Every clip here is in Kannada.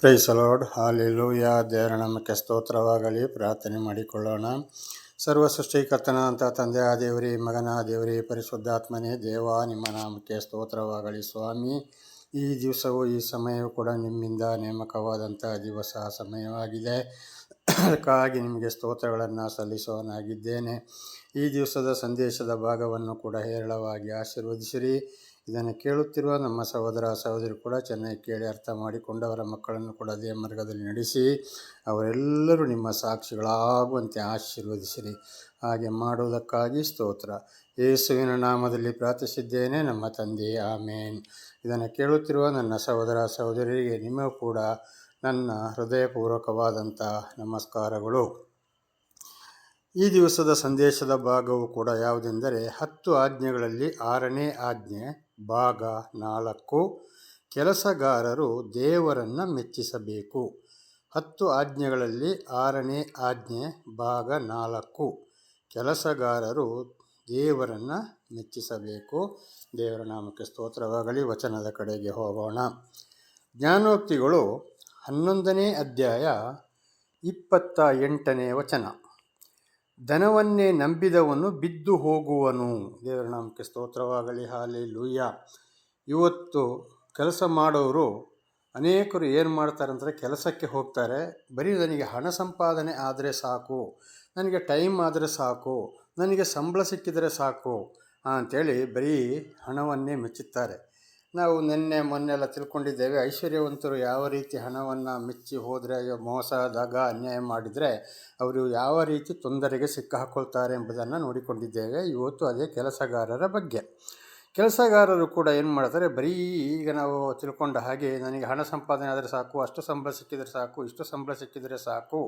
ಪ್ರೈಸಲೋಡ್ ಯಾ ದೇವರ ನಾಮಕ್ಕೆ ಸ್ತೋತ್ರವಾಗಲಿ. ಪ್ರಾರ್ಥನೆ ಮಾಡಿಕೊಳ್ಳೋಣ. ಸರ್ವ ಸೃಷ್ಟಿಕರ್ತನಾದಂಥ ತಂದೆ, ಆ ದೇವರಿ, ಮಗನ ದೇವರಿ, ಪರಿಶುದ್ಧಾತ್ಮನೇ, ದೇವ, ನಿಮ್ಮ ನಾಮಕ್ಕೆ ಸ್ತೋತ್ರವಾಗಲಿ ಸ್ವಾಮಿ. ಈ ದಿವಸವು, ಈ ಸಮಯವು ಕೂಡ ನಿಮ್ಮಿಂದ ನೇಮಕವಾದಂಥ ದಿವಸ ಸಮಯವಾಗಿದೆ. ಅದಕ್ಕಾಗಿ ನಿಮಗೆ ಸ್ತೋತ್ರಗಳನ್ನು ಸಲ್ಲಿಸುವನಾಗಿದ್ದೇನೆ ಈ ದಿವಸದ ಸಂದೇಶದ ಭಾಗವನ್ನು ಕೂಡ ಹೇರಳವಾಗಿ ಆಶೀರ್ವದಿಸಿರಿ. ಇದನ್ನು ಕೇಳುತ್ತಿರುವ ನಮ್ಮ ಸಹೋದರ ಸಹೋದರಿ ಕೂಡ ಚೆನ್ನಾಗಿ ಕೇಳಿ ಅರ್ಥ ಮಾಡಿಕೊಂಡು ಅವರ ಮಕ್ಕಳನ್ನು ಕೂಡ ಅದೇ ಮಾರ್ಗದಲ್ಲಿ ನಡೆಸಿ, ಅವರೆಲ್ಲರೂ ನಿಮ್ಮ ಸಾಕ್ಷಿಗಳಾಗುವಂತೆ ಆಶೀರ್ವದಿಸಿರಿ. ಹಾಗೆ ಮಾಡುವುದಕ್ಕಾಗಿ ಸ್ತೋತ್ರ. ಯೇಸುವಿನ ನಾಮದಲ್ಲಿ ಪ್ರಾರ್ಥಿಸಿದ್ದೇನೆ, ನಮ್ಮ ತಂದೆ, ಆಮೇನ್. ಇದನ್ನು ಕೇಳುತ್ತಿರುವ ನನ್ನ ಸಹೋದರ ಸಹೋದರಿಗೆ ನಿಮಗೂ ಕೂಡ ನನ್ನ ಹೃದಯಪೂರ್ವಕವಾದಂಥ ನಮಸ್ಕಾರಗಳು. ಈ ದಿವಸದ ಸಂದೇಶದ ಭಾಗವು ಕೂಡ ಯಾವುದೆಂದರೆ ಹತ್ತು ಆಜ್ಞೆಗಳಲ್ಲಿ ಆರನೇ ಆಜ್ಞೆ. ಭಾಗ ನಾಲ್ಕು. ಕೆಲಸಗಾರರು ದೇವರನ್ನು ಮೆಚ್ಚಿಸಬೇಕು. ಹತ್ತು ಆಜ್ಞೆಗಳಲ್ಲಿ ಆರನೇ ಆಜ್ಞೆ, ಭಾಗ ನಾಲ್ಕು. ಕೆಲಸಗಾರರು ದೇವರನ್ನು ಮೆಚ್ಚಿಸಬೇಕು. ದೇವರ ನಾಮಕ್ಕೆ ಸ್ತೋತ್ರವಾಗಲಿ, ವಚನದ ಕಡೆಗೆ ಹೋಗೋಣ. ಜ್ಞಾನೋಕ್ತಿಗಳು ಹನ್ನೊಂದನೇ ಅಧ್ಯಾಯ ಇಪ್ಪತ್ತ ಎಂಟನೇ ವಚನ. ಧನವನ್ನೇ ನಂಬಿದವನು ಬಿದ್ದು ಹೋಗುವನು. ದೇವರ ನಾಮಕ್ಕೆ ಸ್ತೋತ್ರವಾಗಲಿ ಹಾಲಿ ಲೂಯ್ಯ ಇವತ್ತು ಕೆಲಸ ಮಾಡೋರು ಅನೇಕರು ಏನು ಮಾಡ್ತಾರೆ ಅಂದರೆ ಕೆಲಸಕ್ಕೆ ಹೋಗ್ತಾರೆ. ಬರೀ ನನಗೆ ಹಣ ಸಂಪಾದನೆ ಆದರೆ ಸಾಕು, ನನಗೆ ಟೈಮ್ ಆದರೆ ಸಾಕು, ನನಗೆ ಸಂಬಳ ಸಿಕ್ಕಿದರೆ ಸಾಕು ಅಂತೇಳಿ ಬರೀ ಹಣವನ್ನೇ ಮೆಚ್ಚುತ್ತಾರೆ. ನಾವು ನಿನ್ನೆ ಮೊನ್ನೆಲ್ಲ ತಿಳ್ಕೊಂಡಿದ್ದೇವೆ, ಐಶ್ವರ್ಯವಂತರು ಯಾವ ರೀತಿ ಹಣವನ್ನು ಮೆಚ್ಚಿ ಹೋದರೆ ಮೋಸ, ದಗ, ಅನ್ಯಾಯ ಮಾಡಿದರೆ ಅವರು ಯಾವ ರೀತಿ ತೊಂದರೆಗೆ ಸಿಕ್ಕಾಕೊಳ್ತಾರೆ ಎಂಬುದನ್ನು ನೋಡಿಕೊಂಡಿದ್ದೇವೆ. ಇವತ್ತು ಅದೇ ಕೆಲಸಗಾರರ ಬಗ್ಗೆ. ಕೆಲಸಗಾರರು ಕೂಡ ಏನು ಮಾಡ್ತಾರೆ, ಬರೀ ಈಗ ನಾವು ತಿಳ್ಕೊಂಡ ಹಾಗೆ ನನಗೆ ಹಣ ಸಂಪಾದನೆ ಆದರೆ ಸಾಕು, ಅಷ್ಟು ಸಂಬಳ ಸಿಕ್ಕಿದರೆ ಸಾಕು, ಇಷ್ಟು ಸಂಬಳ ಸಿಕ್ಕಿದರೆ ಸಾಕು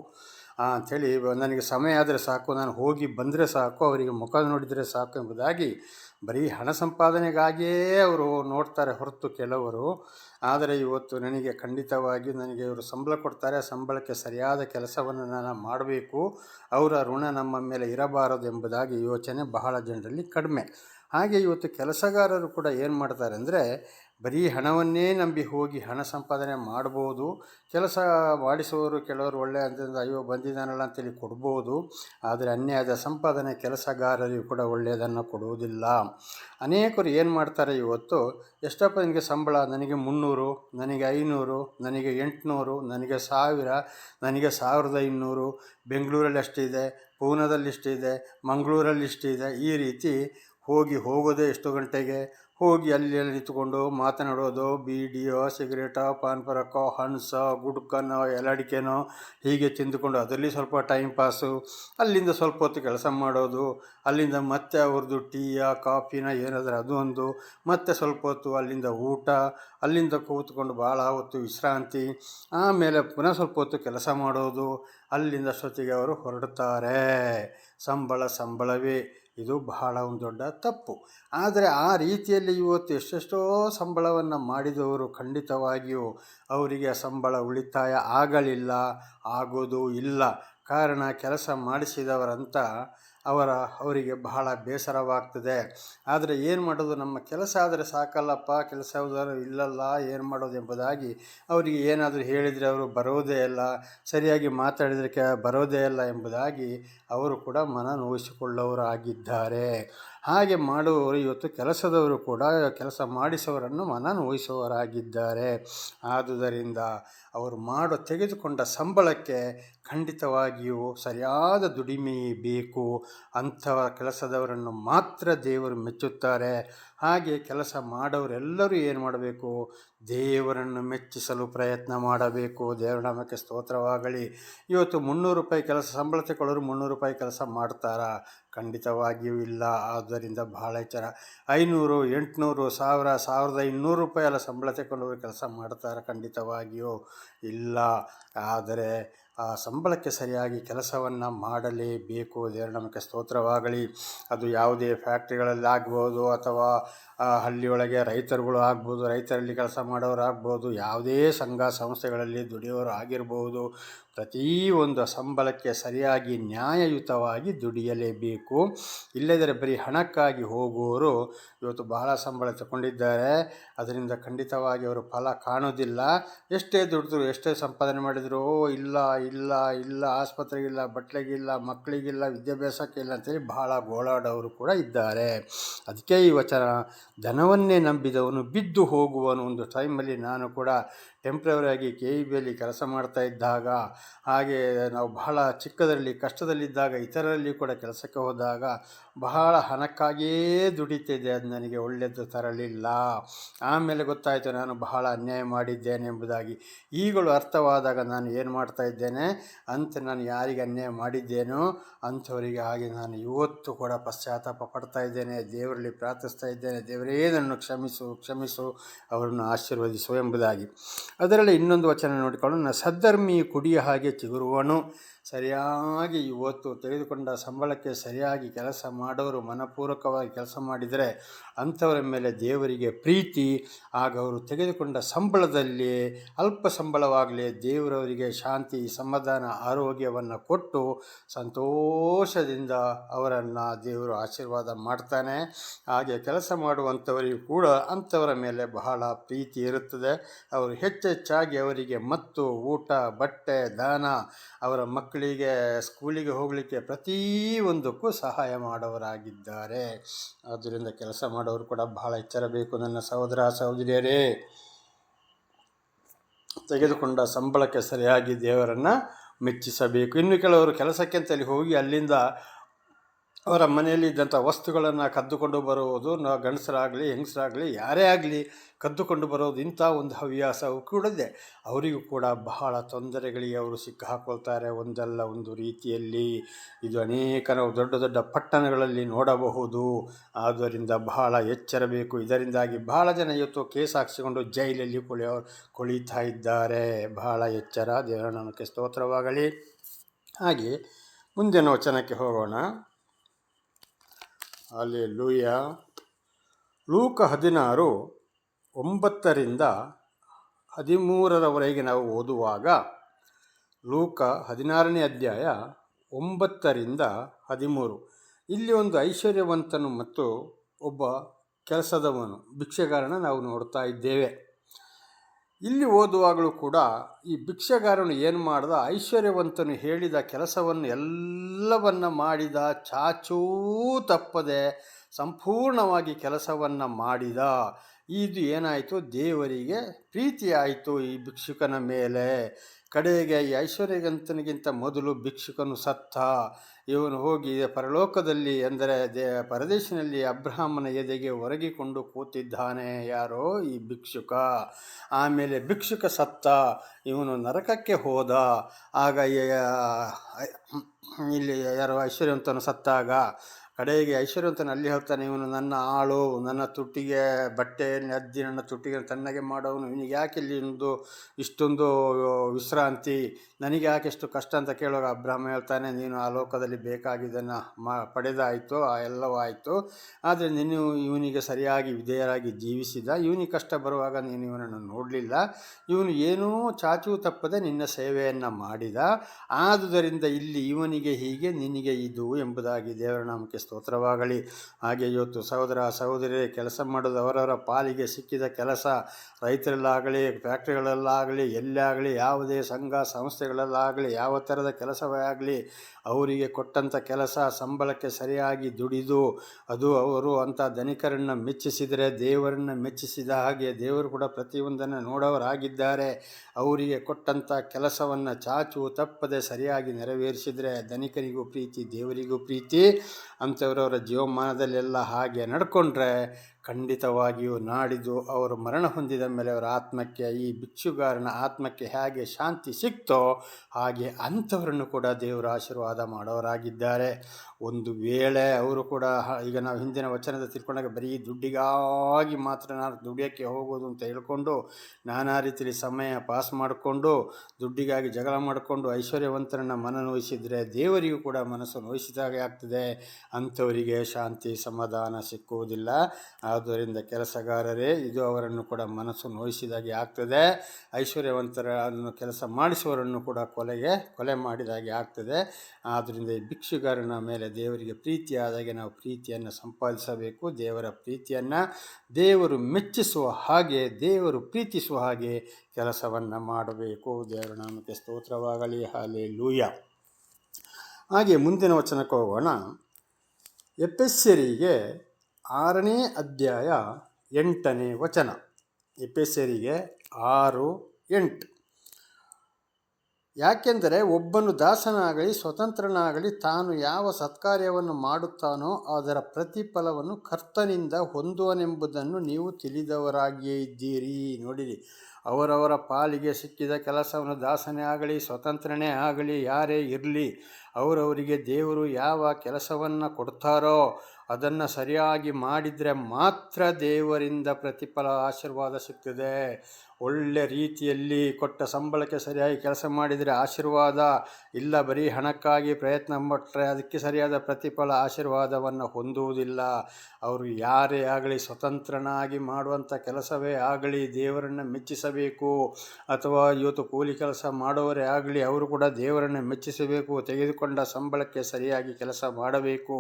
ಅಂಥೇಳಿ ನನಗೆ ಸಮಯ ಆದರೆ ಸಾಕು, ನಾನು ಹೋಗಿ ಬಂದರೆ ಸಾಕು, ಅವರಿಗೆ ಮುಖ ನೋಡಿದರೆ ಸಾಕು ಎಂಬುದಾಗಿ ಬರೀ ಹಣ ಸಂಪಾದನೆಗಾಗಿಯೇ ಅವರು ನೋಡ್ತಾರೆ ಹೊರತು ಕೆಲವರು. ಆದರೆ ಇವತ್ತು ನನಗೆ ಖಂಡಿತವಾಗಿ ನನಗೆ ಇವರು ಸಂಬಳ ಕೊಡ್ತಾರೆ, ಸಂಬಳಕ್ಕೆ ಸರಿಯಾದ ಕೆಲಸವನ್ನು ನಾನು ಮಾಡಬೇಕು, ಅವರ ಋಣ ನಮ್ಮ ಮೇಲೆ ಇರಬಾರದು ಎಂಬುದಾಗಿ ಯೋಚನೆ ಬಹಳ ಜನರಲ್ಲಿ ಕಡಿಮೆ. ಹಾಗೆ ಇವತ್ತು ಕೆಲಸಗಾರರು ಕೂಡ ಏನು ಮಾಡ್ತಾರೆ ಅಂದರೆ, ಬರೀ ಹಣವನ್ನೇ ನಂಬಿ ಹೋಗಿ ಹಣ ಸಂಪಾದನೆ ಮಾಡ್ಬೋದು, ಕೆಲಸ ಮಾಡಿಸುವವರು ಕೆಲವರು ಒಳ್ಳೆ ಅಂತಂದ ಅಯ್ಯೋ ಬಂದಿದ್ದಾನಲ್ಲ ಅಂತೇಳಿ ಕೊಡ್ಬೋದು, ಆದರೆ ಅನ್ಯಾಯದ ಸಂಪಾದನೆ ಕೆಲಸಗಾರರಿಗೂ ಕೂಡ ಒಳ್ಳೆಯದನ್ನು ಕೊಡುವುದಿಲ್ಲ. ಅನೇಕರು ಏನು ಮಾಡ್ತಾರೆ ಇವತ್ತು, ಎಷ್ಟಪ್ಪ ನನಗೆ ಸಂಬಳ, ನನಗೆ ಮುನ್ನೂರು, ನನಗೆ ಐನೂರು, ನನಗೆ ಎಂಟುನೂರು, ನನಗೆ ಸಾವಿರ, ನನಗೆ ಸಾವಿರದ ಇನ್ನೂರು, ಬೆಂಗಳೂರಲ್ಲಿ ಅಷ್ಟಿದೆ, ಪೂನಾದಲ್ಲಿ ಇಷ್ಟಿದೆ, ಮಂಗಳೂರಲ್ಲಿ ಇಷ್ಟಿದೆ, ಈ ರೀತಿ ಹೋಗಿ ಹೋಗೋದೇ ಎಷ್ಟು ಗಂಟೆಗೆ. ಹೋಗಿ ಅಲ್ಲಿ ನಿಂತ್ಕೊಂಡು ಮಾತನಾಡೋದು, ಬೀಡಿಯೋ, ಸಿಗರೇಟೋ, ಪಾನ್ ಪರಕೋ ಹಣ್ಸೋ, ಗುಡ್ಕನೋ ಎಲಡಿಕೆನೋ ಹೀಗೆ ತಿಂದುಕೊಂಡು ಅದರಲ್ಲಿ ಸ್ವಲ್ಪ ಟೈಮ್ ಪಾಸು. ಅಲ್ಲಿಂದ ಸ್ವಲ್ಪ ಹೊತ್ತು ಕೆಲಸ ಮಾಡೋದು, ಅಲ್ಲಿಂದ ಮತ್ತೆ ಅವ್ರದ್ದು ಟೀಯ, ಕಾಫಿನ ಏನಾದರೂ ಅದು ಒಂದು, ಮತ್ತೆ ಸ್ವಲ್ಪ ಹೊತ್ತು ಅಲ್ಲಿಂದ ಊಟ, ಅಲ್ಲಿಂದ ಕೂತ್ಕೊಂಡು ಭಾಳ ಹೊತ್ತು ವಿಶ್ರಾಂತಿ, ಆಮೇಲೆ ಪುನಃ ಸ್ವಲ್ಪ ಹೊತ್ತು ಕೆಲಸ ಮಾಡೋದು, ಅಲ್ಲಿಂದ ಅಷ್ಟೊತ್ತಿಗೆ ಅವರು ಹೊರಡ್ತಾರೆ. ಸಂಬಳ, ಸಂಬಳವೇ. ಇದು ಬಹಳ ಒಂದು ದೊಡ್ಡ ತಪ್ಪು. ಆದರೆ ಆ ರೀತಿಯಲ್ಲಿ ಇವತ್ತು ಎಷ್ಟೆಷ್ಟೋ ಸಂಬಳವನ್ನು ಮಾಡಿದವರು ಖಂಡಿತವಾಗಿಯೂ ಅವರಿಗೆ ಸಂಬಳ ಉಳಿತಾಯ ಆಗಲಿಲ್ಲ, ಆಗೋದು ಇಲ್ಲ. ಕಾರಣ ಕೆಲಸ ಮಾಡಿಸಿದವರಂತ ಅವರ, ಅವರಿಗೆ ಬಹಳ ಬೇಸರವಾಗ್ತದೆ. ಆದರೆ ಏನು ಮಾಡೋದು, ನಮ್ಮ ಕೆಲಸ ಆದರೆ ಸಾಕಲ್ಲಪ್ಪ, ಕೆಲಸ ಇಲ್ಲಲ್ಲ, ಏನು ಮಾಡೋದು ಎಂಬುದಾಗಿ ಅವರಿಗೆ ಏನಾದರೂ ಹೇಳಿದರೆ ಅವರು ಬರೋದೇ ಇಲ್ಲ, ಸರಿಯಾಗಿ ಮಾತಾಡಿದರೆ ಬರೋದೇ ಇಲ್ಲ ಎಂಬುದಾಗಿ ಅವರು ಕೂಡ ಮನ ನೋಯಿಸಿಕೊಳ್ಳೋರಾಗಿದ್ದಾರೆ. ಹಾಗೆ ಮಾಡುವವರು ಇವತ್ತು ಕೆಲಸದವರು ಕೂಡ ಕೆಲಸ ಮಾಡಿಸೋರನ್ನು ಮನ ನೋಯಿಸುವವರಾಗಿದ್ದಾರೆ ಆದುದರಿಂದ ಅವರು ಮಾಡೋ ತೆಗೆದುಕೊಂಡ ಸಂಬಳಕ್ಕೆ ಖಂಡಿತವಾಗಿಯೂ ಸರಿಯಾದ ದುಡಿಮೆ ಬೇಕು. ಅಂಥ ಕೆಲಸದವರನ್ನು ಮಾತ್ರ ದೇವರು ಮೆಚ್ಚುತ್ತಾರೆ. ಹಾಗೆ ಕೆಲಸ ಮಾಡೋರೆಲ್ಲರೂ ಏನು ಮಾಡಬೇಕು? ದೇವರನ್ನು ಮೆಚ್ಚಿಸಲು ಪ್ರಯತ್ನ ಮಾಡಬೇಕು. ದೇವರ ನಾಮಕ್ಕೆ ಸ್ತೋತ್ರವಾಗಲಿ. ಇವತ್ತು ಮುನ್ನೂರು ರೂಪಾಯಿ ಕೆಲಸ, ಸಂಬಳ ತಗೊಳ್ಳೋರು ಮುನ್ನೂರು ರೂಪಾಯಿ ಕೆಲಸ ಮಾಡ್ತಾರಾ? ಖಂಡಿತವಾಗಿಯೂ ಇಲ್ಲ. ಆದ್ದರಿಂದ ಬಹಳ ಎಚ್ಚರ. ಐನೂರು, ಎಂಟುನೂರು, ಸಾವಿರ, ಸಾವಿರದ ಇನ್ನೂರು ರೂಪಾಯಿ ಎಲ್ಲ ಸಂಬಳ ತಗೊಂಡವರು ಕೆಲಸ ಮಾಡ್ತಾರೆ ಖಂಡಿತವಾಗಿಯೂ ಇಲ್ಲ. ಆದರೆ ಆ ಸಂಬಳಕ್ಕೆ ಸರಿಯಾಗಿ ಕೆಲಸವನ್ನು ಮಾಡಲೇಬೇಕು. ದೇವರ, ನಮಗೆ ಸ್ತೋತ್ರವಾಗಲಿ. ಅದು ಯಾವುದೇ ಫ್ಯಾಕ್ಟ್ರಿಗಳಲ್ಲಿ ಆಗ್ಬೋದು ಅಥವಾ ಹಳ್ಳಿಯೊಳಗೆ ರೈತರುಗಳು ಆಗ್ಬೋದು, ರೈತರಲ್ಲಿ ಕೆಲಸ ಮಾಡೋರು ಆಗ್ಬೋದು, ಯಾವುದೇ ಸಂಘ, ಸಂಸ್ಥೆಗಳಲ್ಲಿ ದುಡಿಯೋರು ಆಗಿರ್ಬೋದು. ಪ್ರತಿಯೊಂದು ಸಂಬಳಕ್ಕೆ ಸರಿಯಾಗಿ ನ್ಯಾಯಯುತವಾಗಿ ದುಡಿಯಲೇಬೇಕು. ಇಲ್ಲದರೆ ಬರೀ ಹಣಕ್ಕಾಗಿ ಹೋಗುವವರು ಇವತ್ತು ಬಹಳ ಸಂಬಳ ತಗೊಂಡಿದ್ದಾರೆ. ಅದರಿಂದ ಖಂಡಿತವಾಗಿ ಅವರು ಫಲ ಕಾಣೋದಿಲ್ಲ ಎಷ್ಟೇ ದುಡಿದ್ರು, ಎಷ್ಟೇ ಸಂಪಾದನೆ ಮಾಡಿದ್ರು ಇಲ್ಲ ಇಲ್ಲ ಇಲ್ಲ, ಆಸ್ಪತ್ರೆಗಿಲ್ಲ, ಬಟ್ಲಿಗಿಲ್ಲ, ಮಕ್ಕಳಿಗಿಲ್ಲ, ವಿದ್ಯಾಭ್ಯಾಸಕ್ಕಿಲ್ಲ ಅಂತೇಳಿ ಬಹಳ ಗೋಳಾಡೋರು ಕೂಡ ಇದ್ದಾರೆ. ಅದಕ್ಕೆ ಈ ವಚನ, ಧನವನ್ನೇ ನಂಬಿದವನು ಬಿದ್ದು ಹೋಗುವನು. ಒಂದು ಟೈಮಲ್ಲಿ ನಾನು ಕೂಡ ಟೆಂಪ್ರವರಿಯಾಗಿ ಕೆ ಇ ಬಿಯಲ್ಲಿ ಕೆಲಸ ಮಾಡ್ತಾ ಇದ್ದಾಗ ಹಾಗೆ ನಾವು ಬಹಳ ಚಿಕ್ಕದರಲ್ಲಿ, ಕಷ್ಟದಲ್ಲಿದ್ದಾಗ, ಇತರರಲ್ಲಿ ಕೂಡ ಕೆಲಸಕ್ಕೆ ಹೋದಾಗ ಬಹಳ ಹಣಕ್ಕಾಗಿಯೇ ದುಡಿತಿದ್ದೆ ಅದು ನನಗೆ ಒಳ್ಳೆಯದು ತರಲಿಲ್ಲ. ಆಮೇಲೆ ಗೊತ್ತಾಯಿತು ನಾನು ಬಹಳ ಅನ್ಯಾಯ ಮಾಡಿದ್ದೇನೆ ಎಂಬುದಾಗಿ. ಈಗಲೂ ಅರ್ಥವಾದಾಗ ನಾನು ಏನು ಮಾಡ್ತಾ ಇದ್ದೇನೆ, ಅಂತ ನಾನು ಯಾರಿಗೆ ಅನ್ಯಾಯ ಮಾಡಿದ್ದೇನೋ ಅಂಥವರಿಗೆ ಹಾಗೆ ನಾನು ಇವತ್ತು ಕೂಡ ಪಶ್ಚಾತ್ತಾಪ ಪಡ್ತಾ ಇದ್ದೇನೆ, ದೇವರಲ್ಲಿ ಪ್ರಾರ್ಥಿಸ್ತಾ ಇದ್ದೇನೆ, ದೇವರೇ ನನ್ನನ್ನು ಕ್ಷಮಿಸು ಕ್ಷಮಿಸು, ಅವರನ್ನು ಆಶೀರ್ವದಿಸು ಎಂಬುದಾಗಿ. ಅದರಲ್ಲಿ ಇನ್ನೊಂದು ವಚನ ನೋಡಿಕೊಂಡು ನಾನು ಸದ್ಧರ್ಮಿ ಕುಡಿಯ ಚಿಗುರುವನು ಸರಿಯಾಗಿ ಇವತ್ತು ತೆಗೆದುಕೊಂಡ ಸಂಬಳಕ್ಕೆ ಸರಿಯಾಗಿ ಕೆಲಸ ಮಾಡೋರು ಮನಪೂರ್ವಕವಾಗಿ ಕೆಲಸ ಮಾಡಿದರೆ ಅಂಥವರ ಮೇಲೆ ದೇವರಿಗೆ ಪ್ರೀತಿ, ಆಗ ಅವರು ತೆಗೆದುಕೊಂಡ ಸಂಬಳದಲ್ಲಿ ಅಲ್ಪ ಸಂಬಳವಾಗಲಿ ದೇವರವರಿಗೆ ಶಾಂತಿ, ಸಮಾಧಾನ, ಆರೋಗ್ಯವನ್ನು ಕೊಟ್ಟು ಸಂತೋಷದಿಂದ ಅವರನ್ನು ದೇವರು ಆಶೀರ್ವಾದ ಮಾಡ್ತಾನೆ. ಹಾಗೆ ಕೆಲಸ ಮಾಡುವಂಥವರಿಗೂ ಕೂಡ ಅಂಥವರ ಮೇಲೆ ಬಹಳ ಪ್ರೀತಿ ಇರುತ್ತದೆ. ಅವರು ಹೆಚ್ಚೆಚ್ಚಾಗಿ ಅವರಿಗೆ ಮತ್ತು ಊಟ, ಬಟ್ಟೆ, ದಾನ, ಅವರ ಮಕ್ಕಳಿಗೆ ಸ್ಕೂಲಿಗೆ ಹೋಗಲಿಕ್ಕೆ ಪ್ರತಿಯೊಂದಕ್ಕೂ ಸಹಾಯ ಮಾಡೋರಾಗಿದ್ದಾರೆ ಆದ್ದರಿಂದ ಕೆಲಸ ಮಾಡೋರು ಕೂಡ ಬಹಳ ಎಚ್ಚರಬೇಕು ನನ್ನ ಸಹೋದರ ಸಹೋದರಿಯರೇ. ತೆಗೆದುಕೊಂಡ ಸಂಬಳಕ್ಕೆ ಸರಿಯಾಗಿ ದೇವರನ್ನು ಮೆಚ್ಚಿಸಬೇಕು. ಇನ್ನು ಕೆಲವರು ಕೆಲಸಕ್ಕೆ ಅಂತೇಳಿ ಹೋಗಿ ಅಲ್ಲಿಂದ ಅವರ ಮನೆಯಲ್ಲಿ ಇದ್ದಂಥ ವಸ್ತುಗಳನ್ನು ಕದ್ದುಕೊಂಡು ಬರುವುದು, ನ ಗಂಡಸರಾಗಲಿ, ಹೆಂಗಸರಾಗಲಿ, ಯಾರೇ ಆಗಲಿ ಕದ್ದುಕೊಂಡು ಬರೋದು ಇಂಥ ಒಂದು ಹವ್ಯಾಸವು ಕೂಡ ಇದೆ. ಅವರಿಗೂ ಕೂಡ ಬಹಳ ತೊಂದರೆಗಳಿಗೆ ಅವರು ಸಿಕ್ಕಾಕೊಳ್ತಾರೆ ಒಂದಲ್ಲ ಒಂದು ರೀತಿಯಲ್ಲಿ. ಇದು ಅನೇಕ ದೊಡ್ಡ ದೊಡ್ಡ ಪಟ್ಟಣಗಳಲ್ಲಿ ನೋಡಬಹುದು. ಆದ್ದರಿಂದ ಬಹಳ ಎಚ್ಚರ ಬೇಕು. ಇದರಿಂದಾಗಿ ಬಹಳ ಜನ ಇವತ್ತು ಕೇಸ್ ಹಾಕಿಸಿಕೊಂಡು ಜೈಲಲ್ಲಿ ಕುಳಿಯೋ ಕುಳಿತಾ ಇದ್ದಾರೆ. ಬಹಳ ಎಚ್ಚರ. ದೇವರ ಸ್ತೋತ್ರವಾಗಲಿ. ಹಾಗೆ ಮುಂದಿನ ವಚನಕ್ಕೆ ಹೋಗೋಣ. ಅಲ್ಲಿ ಲೂಯ ಲೂಕ ಹದಿನಾರು, ಒಂಬತ್ತರಿಂದ ಹದಿಮೂರರವರೆಗೆ ನಾವು ಓದುವಾಗ ಲೂಕ ಹದಿನಾರನೇ ಅಧ್ಯಾಯ ಒಂಬತ್ತರಿಂದ ಹದಿಮೂರು. ಇಲ್ಲಿ ಒಂದು ಐಶ್ವರ್ಯವಂತನು ಮತ್ತು ಒಬ್ಬ ಕೆಲಸದವನು, ಭಿಕ್ಷೆಗಾರನ ನಾವು ನೋಡ್ತಾ ಇದ್ದೇವೆ. ಇಲ್ಲಿ ಓದುವಾಗಲೂ ಕೂಡ ಈ ಭಿಕ್ಷೆಗಾರನು ಏನು ಮಾಡ್ದ? ಐಶ್ವರ್ಯವಂತನು ಹೇಳಿದ ಕೆಲಸವನ್ನು ಎಲ್ಲವನ್ನ ಮಾಡಿದ, ಚಾಚೂ ತಪ್ಪದೆ ಸಂಪೂರ್ಣವಾಗಿ ಕೆಲಸವನ್ನು ಮಾಡಿದ. ಇದು ಏನಾಯಿತು? ದೇವರಿಗೆ ಪ್ರೀತಿಯಾಯಿತು ಈ ಭಿಕ್ಷುಕನ ಮೇಲೆ. ಕಡೆಗೆ ಈ ಐಶ್ವರ್ಯಗಂತನಿಗಿಂತ ಮೊದಲು ಭಿಕ್ಷುಕನು ಸತ್ತ. ಇವನು ಹೋಗಿ ಪರಲೋಕದಲ್ಲಿ ಅಂದರೆ ದೇ ಪರದೇಶಿನಲ್ಲಿ ಅಬ್ರಹಾಮನ ಎದೆಗೆ ಒರಗಿಕೊಂಡು ಕೂತಿದ್ದಾನೆ. ಯಾರೋ ಈ ಭಿಕ್ಷುಕ. ಆಮೇಲೆ ಭಿಕ್ಷುಕ ಸತ್ತ. ಇವನು ನರಕಕ್ಕೆ ಹೋದ. ಆಗ ಇಲ್ಲಿ ಯಾರೋ ಐಶ್ವರ್ಯವಂತನು ಸತ್ತಾಗ. ಕಡೆಗೆ ಐಶ್ವರ್ಯವಂತನ ಅಲ್ಲಿ ಹೇಳ್ತಾನೆ, ಇವನು ನನ್ನ ಆಳು, ನನ್ನ ತುಟ್ಟಿಗೆ ಬಟ್ಟೆ ಅದ್ದಿ ನನ್ನ ತುಟ್ಟಿಗೆ ತಣ್ಣಗೆ ಮಾಡೋನು ಇವನಿಗೆ ಯಾಕೆ ಇಲ್ಲಿ ಒಂದು ಇಷ್ಟೊಂದು ವಿಶ್ರಾಂತಿ? ನನಗೆ ಯಾಕೆ ಎಷ್ಟು ಕಷ್ಟ? ಅಂತ ಕೇಳುವಾಗ ಅಬ್ರಾಹ್ಮ ಹೇಳ್ತಾನೆ, ನೀನು ಆ ಲೋಕದಲ್ಲಿ ಬೇಕಾಗಿದ್ದನ್ನು ಮಾ, ಪಡೆದಾಯಿತು, ಆ ಎಲ್ಲವೂ ಆಯಿತು. ಆದರೆ ನೀನು ಇವನಿಗೆ ಸರಿಯಾಗಿ ವಿಧೇಯರಾಗಿ ಜೀವಿಸಿದ. ಇವನಿಗೆ ಕಷ್ಟ ಬರುವಾಗ ನೀನು ಇವನನ್ನು ನೋಡಲಿಲ್ಲ. ಇವನು ಏನೂ ಚಾಚು ತಪ್ಪದೆ ನಿನ್ನ ಸೇವೆಯನ್ನು ಮಾಡಿದ. ಆದುದರಿಂದ ಇಲ್ಲಿ ಇವನಿಗೆ ಹೀಗೆ, ನಿನಗೆ ಇದು ಎಂಬುದಾಗಿ ದೇವರ ನಾಮಕ್ಕೆ ಸ್ತೋತ್ರವಾಗಲಿ. ಹಾಗೆ ಇವತ್ತು ಸಹೋದರ ಸಹೋದರಿ ಕೆಲಸ ಮಾಡೋದು ಅವರವರ ಪಾಲಿಗೆ ಸಿಕ್ಕಿದ ಕೆಲಸ. ರೈತರಲ್ಲಾಗಲಿ, ಫ್ಯಾಕ್ಟ್ರಿಗಳಲ್ಲಾಗಲಿ ಎಲ್ಲೇ ಆಗಲಿ ಯಾವುದೇ ಸಂಘ, ಸಂಸ್ಥೆಗಳಲ್ಲಾಗಲಿ, ಯಾವ ಥರದ ಕೆಲಸವೇ ಆಗಲಿ, ಅವರಿಗೆ ಕೊಟ್ಟಂಥ ಕೆಲಸ ಸಂಬಳಕ್ಕೆ ಸರಿಯಾಗಿ ದುಡಿದು, ಅದು ಅವರು ಅಂಥ ಧನಿಕರನ್ನು ಮೆಚ್ಚಿಸಿದರೆ ದೇವರನ್ನು ಮೆಚ್ಚಿಸಿದ ಹಾಗೆ ದೇವರು ಕೂಡ ಪ್ರತಿಯೊಂದನ್ನು ನೋಡೋರಾಗಿದ್ದಾರೆ ಅವರಿಗೆ ಕೊಟ್ಟಂಥ ಕೆಲಸವನ್ನು ಚಾಚು ತಪ್ಪದೆ ಸರಿಯಾಗಿ ನೆರವೇರಿಸಿದರೆ ಧನಿಕರಿಗೂ ಪ್ರೀತಿ, ದೇವರಿಗೂ ಪ್ರೀತಿ, ಅಂಥವ್ರವರ ಜೀವಮಾನದಲ್ಲೆಲ್ಲ ಹಾಗೆ ನಡ್ಕೊಂಡ್ರೆ ಖಂಡಿತವಾಗಿಯೂ ನಾಡಿದು ಅವರು ಮರಣ ಹೊಂದಿದ ಮೇಲೆ ಅವರ ಆತ್ಮಕ್ಕೆ, ಈ ಭಿಕ್ಷುಗಾರನ ಆತ್ಮಕ್ಕೆ ಹೇಗೆ ಶಾಂತಿ ಸಿಕ್ತೋ ಹಾಗೆ ಅಂಥವರನ್ನು ಕೂಡ ದೇವರು ಆಶೀರ್ವಾದ ಮಾಡೋರಾಗಿದ್ದಾರೆ. ಒಂದು ವೇಳೆ ಅವರು ಕೂಡ ಈಗ ನಾವು ಹಿಂದಿನ ವಚನದ ತಿಳ್ಕೊಂಡಾಗ ಬರೀ ದುಡ್ಡಿಗಾಗಿ ಮಾತ್ರ ನಾನು ದುಡಿಯೋಕ್ಕೆ ಹೋಗೋದು ಅಂತ ಹೇಳ್ಕೊಂಡು ನಾನಾ ರೀತಿಯಲ್ಲಿ ಸಮಯ ಪಾಸ್ ಮಾಡಿಕೊಂಡು ದುಡ್ಡಿಗಾಗಿ ಜಗಳ ಮಾಡಿಕೊಂಡು ಐಶ್ವರ್ಯವಂತರನ್ನ ಮನ ನೋಯಿಸಿದರೆ ದೇವರಿಗೂ ಕೂಡ ಮನಸ್ಸು ನೋಯಿಸಿದಾಗೆ ಆಗ್ತದೆ. ಅಂಥವರಿಗೆ ಶಾಂತಿ ಸಮಾಧಾನ ಸಿಕ್ಕುವುದಿಲ್ಲ. ಆದ್ದರಿಂದ ಕೆಲಸಗಾರರೇ, ಇದು ಅವರನ್ನು ಕೂಡ ಮನಸ್ಸು ನೋಯಿಸಿದಾಗೆ ಆಗ್ತದೆ. ಐಶ್ವರ್ಯವಂತರನ್ನು ಕೆಲಸ ಮಾಡಿಸುವವರನ್ನು ಕೂಡ ಕೊಲೆಗೆ, ಕೊಲೆ ಮಾಡಿದಾಗೆ ಆಗ್ತದೆ. ಆದ್ದರಿಂದ ಈ ಭಿಕ್ಷುಗಾರನ ಮೇಲೆ ದೇವರಿಗೆ ಪ್ರೀತಿಯಾದಾಗೆ ನಾವು ಪ್ರೀತಿಯನ್ನು ಸಂಪಾದಿಸಬೇಕು. ದೇವರ ಪ್ರೀತಿಯನ್ನು ದೇವರು ಮೆಚ್ಚಿಸುವ ಹಾಗೆ, ದೇವರು ಪ್ರೀತಿಸುವ ಹಾಗೆ ಕೆಲಸವನ್ನು ಮಾಡಬೇಕು. ದೇವರ ನಾಮಕ್ಕೆ ಸ್ತೋತ್ರವಾಗಲಿ. ಹಾಲೆ ಲೂಯ ಹಾಗೆ ಮುಂದಿನ ವಚನಕ್ಕೆ ಹೋಗೋಣ. ಎಪೆಸ್ಯರಿಗೆ ಆರನೇ ಅಧ್ಯಾಯ ಎಂಟನೇ ವಚನ. ಎಪೆಸ್ಯರಿಗೆ ಆರು ಎಂಟು. ಯಾಕೆಂದರೆ ಒಬ್ಬನು ದಾಸನಾಗಲಿ ಸ್ವತಂತ್ರನಾಗಲಿ ತಾನು ಯಾವ ಸತ್ಕಾರ್ಯವನ್ನು ಮಾಡುತ್ತಾನೋ ಅದರ ಪ್ರತಿಫಲವನ್ನು ಕರ್ತನಿಂದ ಹೊಂದುವನೆಂಬುದನ್ನು ನೀವು ತಿಳಿದವರಾಗಿಯೇ ಇದ್ದೀರಿ. ನೋಡಿರಿ, ಅವರವರ ಪಾಲಿಗೆ ಸಿಕ್ಕಿದ ಕೆಲಸವನ್ನು ದಾಸನೇ ಆಗಲಿ ಸ್ವತಂತ್ರನೇ ಆಗಲಿ ಯಾರೇ ಇರಲಿ, ಅವರವರಿಗೆ ದೇವರು ಯಾವ ಕೆಲಸವನ್ನು ಕೊಡ್ತಾರೋ ಅದನ್ನು ಸರಿಯಾಗಿ ಮಾಡಿದರೆ ಮಾತ್ರ ದೇವರಿಂದ ಪ್ರತಿಫಲ ಆಶೀರ್ವಾದ ಸಿಗ್ತದೆ. ಒಳ್ಳೆ ರೀತಿಯಲ್ಲಿ ಕೊಟ್ಟ ಸಂಬಳಕ್ಕೆ ಸರಿಯಾಗಿ ಕೆಲಸ ಮಾಡಿದರೆ ಆಶೀರ್ವಾದ ಇಲ್ಲ, ಬರೀ ಹಣಕ್ಕಾಗಿ ಪ್ರಯತ್ನ ಪಟ್ಟರೆ ಅದಕ್ಕೆ ಸರಿಯಾದ ಪ್ರತಿಫಲ ಆಶೀರ್ವಾದವನ್ನು ಹೊಂದುವುದಿಲ್ಲ. ಅವರು ಯಾರೇ ಆಗಲಿ ಸ್ವತಂತ್ರನಾಗಿ ಮಾಡುವಂಥ ಕೆಲಸವೇ ಆಗಲಿ, ದೇವರನ್ನು ಮೆಚ್ಚಿಸಬೇಕು ಅಥವಾ ಇವತ್ತು ಕೂಲಿ ಕೆಲಸ ಮಾಡುವವರೇ ಆಗಲಿ, ಅವರು ಕೂಡ ದೇವರನ್ನು ಮೆಚ್ಚಿಸಬೇಕು, ತೆಗೆದುಕೊಂಡ ಸಂಬಳಕ್ಕೆ ಸರಿಯಾಗಿ ಕೆಲಸ ಮಾಡಬೇಕು.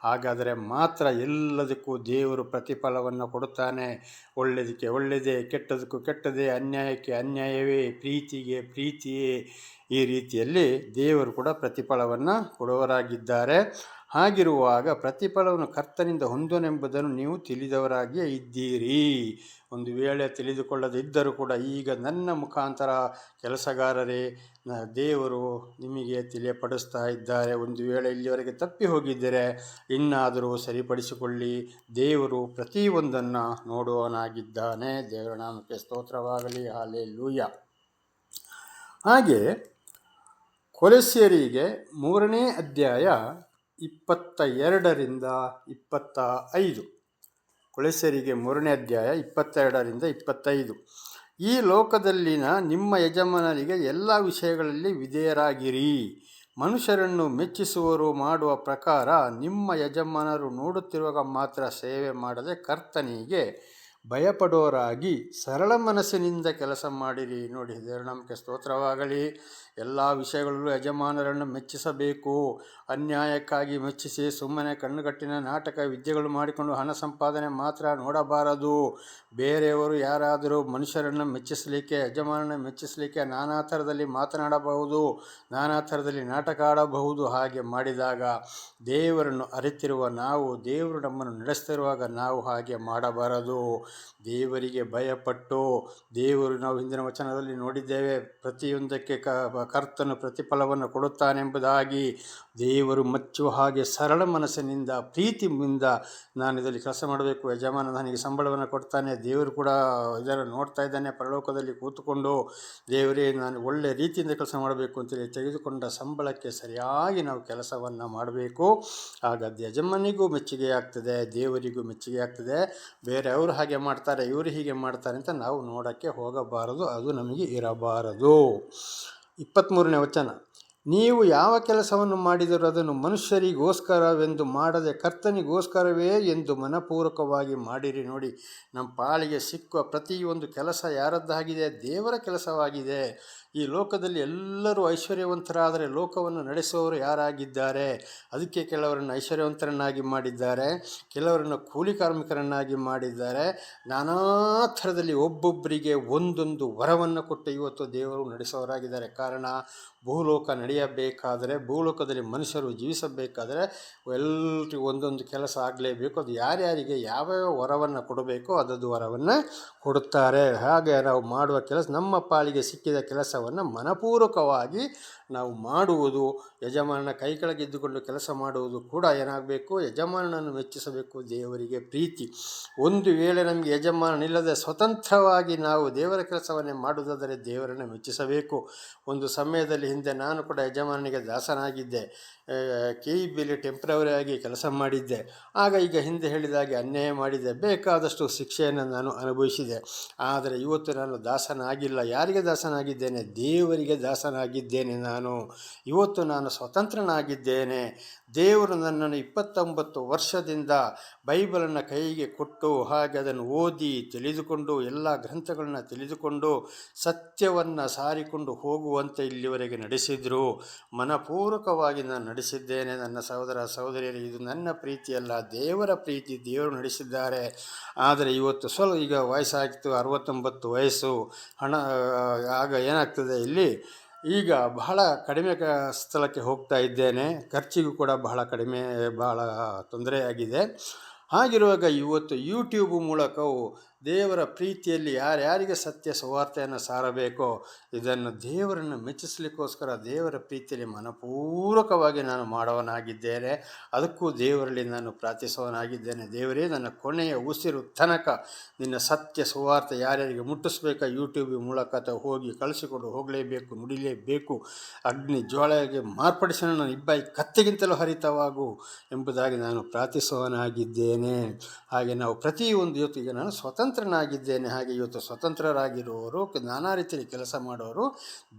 ಹಾಗಾದರೆ ಮಾತ್ರ ಎಲ್ಲದಕ್ಕೂ ದೇವರು ಪ್ರತಿಫಲವನ್ನು ಕೊಡುತ್ತಾನೆ. ಒಳ್ಳೆಯದಕ್ಕೆ ಒಳ್ಳೆಯದೇ, ಕೆಟ್ಟದಕ್ಕೂ ಕೆಟ್ಟದೇ ಅನ್ಯಾಯಕ್ಕೆ ಅನ್ಯಾಯವೇ ಪ್ರೀತಿಗೆ ಪ್ರೀತಿಯೇ ಈ ರೀತಿಯಲ್ಲಿ ದೇವರು ಕೂಡ ಪ್ರತಿಫಲವನ್ನು ಕೊಡುವರಾಗಿದ್ದಾರೆ ಹಾಗಿರುವಾಗ ಪ್ರತಿಫಲವನ್ನು ಕರ್ತನಿಂದ ಹೊಂದನೆಂಬುದನ್ನು ನೀವು ತಿಳಿದವರಾಗಿಯೇ ಇದ್ದೀರಿ. ಒಂದು ವೇಳೆ ತಿಳಿದುಕೊಳ್ಳದಿದ್ದರೂ ಕೂಡ ಈಗ ನನ್ನ ಮುಖಾಂತರ ಕೆಲಸಗಾರರೇ ದೇವರು ನಿಮಗೆ ತಿಳಿಯಪಡಿಸ್ತಾ ಇದ್ದಾರೆ. ಒಂದು ವೇಳೆ ಇಲ್ಲಿವರೆಗೆ ತಪ್ಪಿ ಹೋಗಿದ್ದರೆ ಇನ್ನಾದರೂ ಸರಿಪಡಿಸಿಕೊಳ್ಳಿ. ದೇವರು ಪ್ರತಿಯೊಂದನ್ನು ನೋಡುವನಾಗಿದ್ದಾನೆ ದೇವರ ನಾಮಕ್ಕೆ ಸ್ತೋತ್ರವಾಗಲಿ. ಹಾಲೆ ಲೂಯ ಹಾಗೆ ಕೊಲೆಸಿಯರಿಗೆ ಮೂರನೇ ಅಧ್ಯಾಯ ಇಪ್ಪತ್ತ ಎರಡರಿಂದ ಇಪ್ಪತ್ತ ಐದು ಕೊಳೆಸರಿಗೆ ಮೂರನೇ ಅಧ್ಯಾಯ ಇಪ್ಪತ್ತೆರಡರಿಂದ ಇಪ್ಪತ್ತೈದು. ಈ ಲೋಕದಲ್ಲಿನ ನಿಮ್ಮ ಯಜಮಾನರಿಗೆ ಎಲ್ಲ ವಿಷಯಗಳಲ್ಲಿ ವಿಧೇಯರಾಗಿರಿ. ಮನುಷ್ಯರನ್ನು ಮೆಚ್ಚಿಸುವರು ಮಾಡುವ ಪ್ರಕಾರ ನಿಮ್ಮ ಯಜಮಾನರು ನೋಡುತ್ತಿರುವಾಗ ಮಾತ್ರ ಸೇವೆ ಮಾಡದೆ ಕರ್ತನಿಗೆ ಭಯಪಡೋರಾಗಿ ಸರಳ ಮನಸ್ಸಿನಿಂದ ಕೆಲಸ ಮಾಡಿರಿ. ನೋಡಿ, ದೇವರ ನಮಗೆ ಸ್ತೋತ್ರವಾಗಲಿ. ಎಲ್ಲ ವಿಷಯಗಳಲ್ಲೂ ಯಜಮಾನರನ್ನು ಮೆಚ್ಚಿಸಬೇಕು. ಅನ್ಯಾಯಕ್ಕಾಗಿ ಮೆಚ್ಚಿಸಿ ಸುಮ್ಮನೆ ಕಣ್ಣುಗಟ್ಟಿನ ನಾಟಕ ವಿದ್ಯೆಗಳು ಮಾಡಿಕೊಂಡು ಹಣ ಸಂಪಾದನೆ ಮಾತ್ರ ನೋಡಬಾರದು. ಬೇರೆಯವರು ಯಾರಾದರೂ ಮನುಷ್ಯರನ್ನು ಮೆಚ್ಚಿಸಲಿಕ್ಕೆ ಯಜಮಾನನ ಮೆಚ್ಚಿಸಲಿಕ್ಕೆ ನಾನಾ ಥರದಲ್ಲಿ ಮಾತನಾಡಬಹುದು, ನಾನಾ ಥರದಲ್ಲಿ ನಾಟಕ ಆಡಬಹುದು ಹಾಗೆ ಮಾಡಿದಾಗ ದೇವರನ್ನು ಅರಿತಿರುವ ನಾವು, ದೇವರು ನಮ್ಮನ್ನು ನಡೆಸ್ತಿರುವಾಗ ನಾವು ಹಾಗೆ ಮಾಡಬಾರದು. ದೇವರಿಗೆ ಭಯಪಟ್ಟು ದೇವರು ನಾವು ಹಿಂದಿನ ವಚನದಲ್ಲಿ ನೋಡಿದ್ದೇವೆ, ಪ್ರತಿಯೊಂದಕ್ಕೆ ಕ ಕರ್ತನು ಪ್ರತಿಫಲವನ್ನು ಕೊಡುತ್ತಾನೆಂಬುದಾಗಿ ದೇವರು ಮಚ್ಚುವ ಹಾಗೆ ಸರಳ ಮನಸ್ಸಿನಿಂದ, ಪ್ರೀತಿಯಿಂದ ನಾನು ಇದರಲ್ಲಿ ಕೆಲಸ ಮಾಡಬೇಕು. ಯಜಮಾನ ನನಗೆ ಸಂಬಳವನ್ನು ಕೊಡ್ತಾನೆ. ದೇವರು ಕೂಡ ಇದನ್ನು ನೋಡ್ತಾ ಇದ್ದಾನೆ. ಪರಲೋಕದಲ್ಲಿ ಕೂತುಕೊಂಡು ದೇವರೇ, ನಾನು ಒಳ್ಳೆ ರೀತಿಯಿಂದ ಕೆಲಸ ಮಾಡಬೇಕು ಅಂತೇಳಿ ತೆಗೆದುಕೊಂಡ ಸಂಬಳಕ್ಕೆ ಸರಿಯಾಗಿ ನಾವು ಕೆಲಸವನ್ನು ಮಾಡಬೇಕು. ಆಗ ಯಜಮಾನಿಗೂ ಮೆಚ್ಚುಗೆ ಆಗ್ತದೆ, ದೇವರಿಗೂ ಮೆಚ್ಚುಗೆ ಆಗ್ತದೆ. ಬೇರೆಯವರು ಹಾಗೆ ಮಾಡ್ತಾರೆ, ಇವರು ಹೀಗೆ ಮಾಡ್ತಾರೆ ಅಂತ ನಾವು ನೋಡೋಕ್ಕೆ ಹೋಗಬಾರದು. ಅದು ನಮಗೆ ಇರಬಾರದು. ಇಪ್ಪತ್ತ್ಮೂರನೇ ವಚನ. ನೀವು ಯಾವ ಕೆಲಸವನ್ನು ಮಾಡಿದರೂ ಅದನ್ನು ಮನುಷ್ಯರಿಗೋಸ್ಕರವೆಂದು ಮಾಡದೆ ಕರ್ತನಿಗೋಸ್ಕರವೇ ಎಂದು ಮನಪೂರ್ವಕವಾಗಿ ಮಾಡಿರಿ ನೋಡಿ. ನಮ್ಮ ಪಾಳಿಗೆ ಸಿಕ್ಕುವ ಪ್ರತಿಯೊಂದು ಕೆಲಸ ಯಾರದ್ದಾಗಿದೆ? ದೇವರ ಕೆಲಸವಾಗಿದೆ. ಈ ಲೋಕದಲ್ಲಿ ಎಲ್ಲರೂ ಐಶ್ವರ್ಯವಂತರಾದರೆ ಲೋಕವನ್ನು ನಡೆಸುವವರು ಯಾರಾಗಿದ್ದಾರೆ? ಅದಕ್ಕೆ ಕೆಲವರನ್ನು ಐಶ್ವರ್ಯವಂತರನ್ನಾಗಿ ಮಾಡಿದ್ದಾರೆ, ಕೆಲವರನ್ನು ಕೂಲಿ ಕಾರ್ಮಿಕರನ್ನಾಗಿ ಮಾಡಿದ್ದಾರೆ. ನಾನಾ ಥರದಲ್ಲಿ ಒಬ್ಬೊಬ್ಬರಿಗೆ ಒಂದೊಂದು ವರವನ್ನು ಕೊಟ್ಟು ಇವತ್ತು ದೇವರು ನಡೆಸೋರಾಗಿದ್ದಾರೆ ಕಾರಣ, ಭೂಲೋಕ ನಡೆಯ ನಡೆಯಬೇಕಾದರೆ, ಭೂಲೋಕದಲ್ಲಿ ಮನುಷ್ಯರು ಜೀವಿಸಬೇಕಾದರೆ ಎಲ್ರಿಗೂ ಒಂದೊಂದು ಕೆಲಸ ಆಗಲೇಬೇಕು. ಅದು ಯಾರ್ಯಾರಿಗೆ ಯಾವ್ಯಾವ ವರವನ್ನು ಕೊಡಬೇಕೋ ಅದದು ವರವನ್ನು ಕೊಡುತ್ತಾರೆ. ಹಾಗೆ ನಾವು ಮಾಡುವ ಕೆಲಸ, ನಮ್ಮ ಪಾಲಿಗೆ ಸಿಕ್ಕಿದ ಕೆಲಸವನ್ನು ಮನಪೂರ್ವಕವಾಗಿ ನಾವು ಮಾಡುವುದು, ಯಜಮಾನನ ಕೈ ಕೆಳಗಿದ್ದುಕೊಂಡು ಕೆಲಸ ಮಾಡುವುದು ಕೂಡ ಏನಾಗಬೇಕು? ಯಜಮಾನನನ್ನು ಮೆಚ್ಚಿಸಬೇಕು ದೇವರಿಗೆ ಪ್ರೀತಿ. ಒಂದು ವೇಳೆ ನಮಗೆ ಯಜಮಾನನಿಲ್ಲದೆ ಸ್ವತಂತ್ರವಾಗಿ ನಾವು ದೇವರ ಕೆಲಸವನ್ನೇ ಮಾಡುವುದಾದರೆ ದೇವರನ್ನು ಮೆಚ್ಚಿಸಬೇಕು. ಒಂದು ಸಮಯದಲ್ಲಿ ಹಿಂದೆ ನಾನು ಕೂಡ ಯಜಮಾನನಿಗೆ ದಾಸನಾಗಿದ್ದೆ. ಕೆ ಇ ಬಿಲಿ ಟೆಂಪ್ರವರಿ ಆಗಿ ಕೆಲಸ ಮಾಡಿದ್ದೆ. ಆಗ ಈಗ ಹಿಂದೆ ಹೇಳಿದಾಗೆ ಅನ್ಯಾಯ ಮಾಡಿದ್ದೆ ಬೇಕಾದಷ್ಟು ಶಿಕ್ಷೆಯನ್ನು ನಾನು ಅನುಭವಿಸಿದೆ. ಆದರೆ ಇವತ್ತು ನಾನು ದಾಸನಾಗಿಲ್ಲ. ಯಾರಿಗೆ ದಾಸನಾಗಿದ್ದೇನೆ? ದೇವರಿಗೆ ದಾಸನಾಗಿದ್ದೇನೆ ನಾನು. ಇವತ್ತು ನಾನು ಸ್ವತಂತ್ರನಾಗಿದ್ದೇನೆ. ದೇವರು ನನ್ನನ್ನು ಇಪ್ಪತ್ತೊಂಬತ್ತು ವರ್ಷದಿಂದ ಬೈಬಲನ್ನು ಕೈಗೆ ಕೊಟ್ಟು ಹಾಗೆ ಅದನ್ನು ಓದಿ ತಿಳಿದುಕೊಂಡು ಎಲ್ಲ ಗ್ರಂಥಗಳನ್ನ ತಿಳಿದುಕೊಂಡು ಸತ್ಯವನ್ನು ಸಾರಿಕೊಂಡು ಹೋಗುವಂತೆ ಇಲ್ಲಿವರೆಗೆ ನಡೆಸಿದರು. ಮನಪೂರ್ವಕವಾಗಿ ನಾನು ನಡೆಸಿದ್ದೇನೆ. ನನ್ನ ಸಹೋದರ ಸಹೋದರಿಯರು, ಇದು ನನ್ನ ಪ್ರೀತಿಯಲ್ಲ. ದೇವರ ಪ್ರೀತಿ ದೇವರು ನಡೆಸಿದ್ದಾರೆ. ಆದರೆ ಇವತ್ತು ಸ್ವಲ್ಪ ಈಗ ವಯಸ್ಸಾಗಿತ್ತು, ಅರವತ್ತೊಂಬತ್ತು ವಯಸ್ಸು. ಹಣ ಆಗ ಏನಾಗ್ತದೆ ಇಲ್ಲಿ? ಈಗ ಬಹಳ ಕಡಿಮೆ ಕ ಸ್ಥಳಕ್ಕೆ ಹೋಗ್ತಾ ಇದ್ದೇನೆ. ಖರ್ಚಿಗೂ ಕೂಡ ಬಹಳ ಕಡಿಮೆ, ಬಹಳ ತೊಂದರೆಯಾಗಿದೆ ಹಾಗಿರುವಾಗ ಇವತ್ತು ಯೂಟ್ಯೂಬ್ ಮೂಲಕವು ದೇವರ ಪ್ರೀತಿಯಲ್ಲಿ ಯಾರ್ಯಾರಿಗೆ ಸತ್ಯ ಸುವಾರ್ತೆಯನ್ನು ಸಾರಬೇಕೋ ಇದನ್ನು ದೇವರನ್ನು ಮೆಚ್ಚಿಸಲಿಕ್ಕೋಸ್ಕರ ದೇವರ ಪ್ರೀತಿಯಲ್ಲಿ ಮನಪೂರ್ವಕವಾಗಿ ನಾನು ಮಾಡುವನಾಗಿದ್ದೇನೆ. ಅದಕ್ಕೂ ದೇವರಲ್ಲಿ ನಾನು ಪ್ರಾರ್ಥಿಸುವನಾಗಿದ್ದೇನೆ. ದೇವರೇ, ನನ್ನ ಕೊನೆಯ ಉಸಿರು ತನಕ ನಿನ್ನ ಸತ್ಯ ಸುವಾರ್ತೆ ಯಾರ್ಯಾರಿಗೆ ಮುಟ್ಟಿಸ್ಬೇಕಾ ಯೂಟ್ಯೂಬ್ ಮೂಲಕ ಹೋಗಿ ಕಳಿಸಿಕೊಂಡು, ಹೋಗಲೇಬೇಕು, ನುಡಿಲೇಬೇಕು, ಅಗ್ನಿ ಜ್ವಾಳೆಗೆ ಮಾರ್ಪಡಿಸಿ ನನ್ನ ಇಬ್ಬಾಯಿ ಕತ್ತೆಗಿಂತಲೂ ಹರಿತವಾಗು ಎಂಬುದಾಗಿ ನಾನು ಪ್ರಾರ್ಥಿಸುವನಾಗಿದ್ದೇನೆ. ಹಾಗೆ ನಾವು ಪ್ರತಿಯೊಂದು ಇವತ್ತಿಗೆ ನಾನು ನಾನು ಸ್ವತಂತ್ರನಾಗಿದ್ದೇನೆ, ಹಾಗೆ ಇವತ್ತು ಸ್ವತಂತ್ರರಾಗಿರುವವರು ನಾನಾ ರೀತಿಯಲ್ಲಿ ಕೆಲಸ ಮಾಡೋರು,